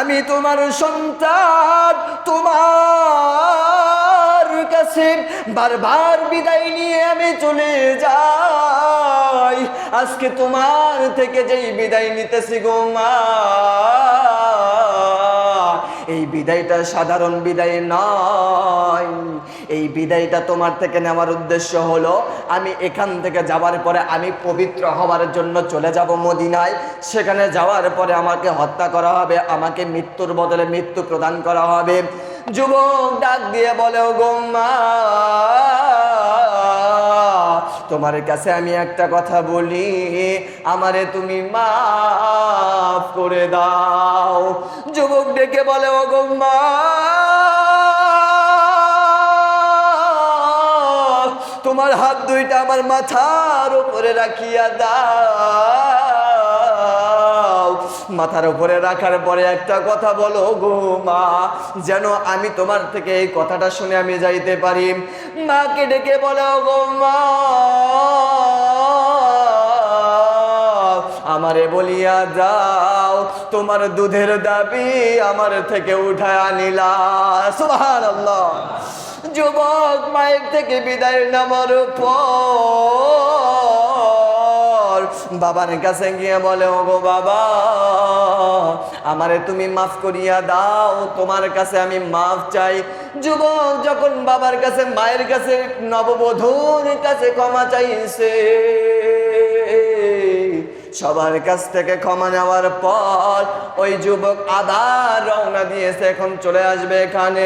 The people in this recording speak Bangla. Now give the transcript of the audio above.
আমি তোমার সন্তান, তোমার কাছে বারবার বিদায় নিয়ে আমি চলে যাই। আজকে তোমার থেকে যেই বিদায় নিতেছি গো মা। এই বিদায়টা সাধারণ বিদায় নয়। এই বিদায়টা তোমার থেকে নেওয়ার উদ্দেশ্য হলো, আমি এখান থেকে যাওয়ার পরে আমি পবিত্র হওয়ার জন্য চলে যাব মদিনায়। সেখানে যাওয়ার পরে আমাকে হত্যা করা হবে, আমাকে মৃত্যুর বদলে মৃত্যু প্রদান করা হবে। যুবক ডাক দিয়ে বলে গোম্মা, তোমার কাছে আমি একটা কথা বলি। আমারে তুমি মাফ করে দাও। যুবক ডেকে বলে, ও গোম্মা তোমার হাত দুইটা আমার মাথার উপরে রাখিয়া দাও। মাথার উপরে রাখার পরে একটা কথা বলো গো মা, যেন আমি তোমার থেকে এই কথাটা শুনে আমি যাইতে পারি। মাকে ডেকে বলো গো মা আমারে বলিয়া যাও, তোমার দুধের দাবি আমার থেকে উঠায় সুবহানাল্লাহ। যুবক মায়ের থেকে বিদায় নেওয়ার পর বাবার কাছে গিয়ে বলে ও গো বাবা, আমারে তুমি মাফ করিয়া দাও, তোমার কাছে আমি মাফ চাই। যুবক যখন বাবার কাছে, মায়ের কাছে, নববধূর কাছে ক্ষমা চাইছে সবার কাছ থেকে ক্ষমা নেওয়ার পর ওই যুবক আদার রওনা দিয়েছে, এখন চলে আসবে এখানে।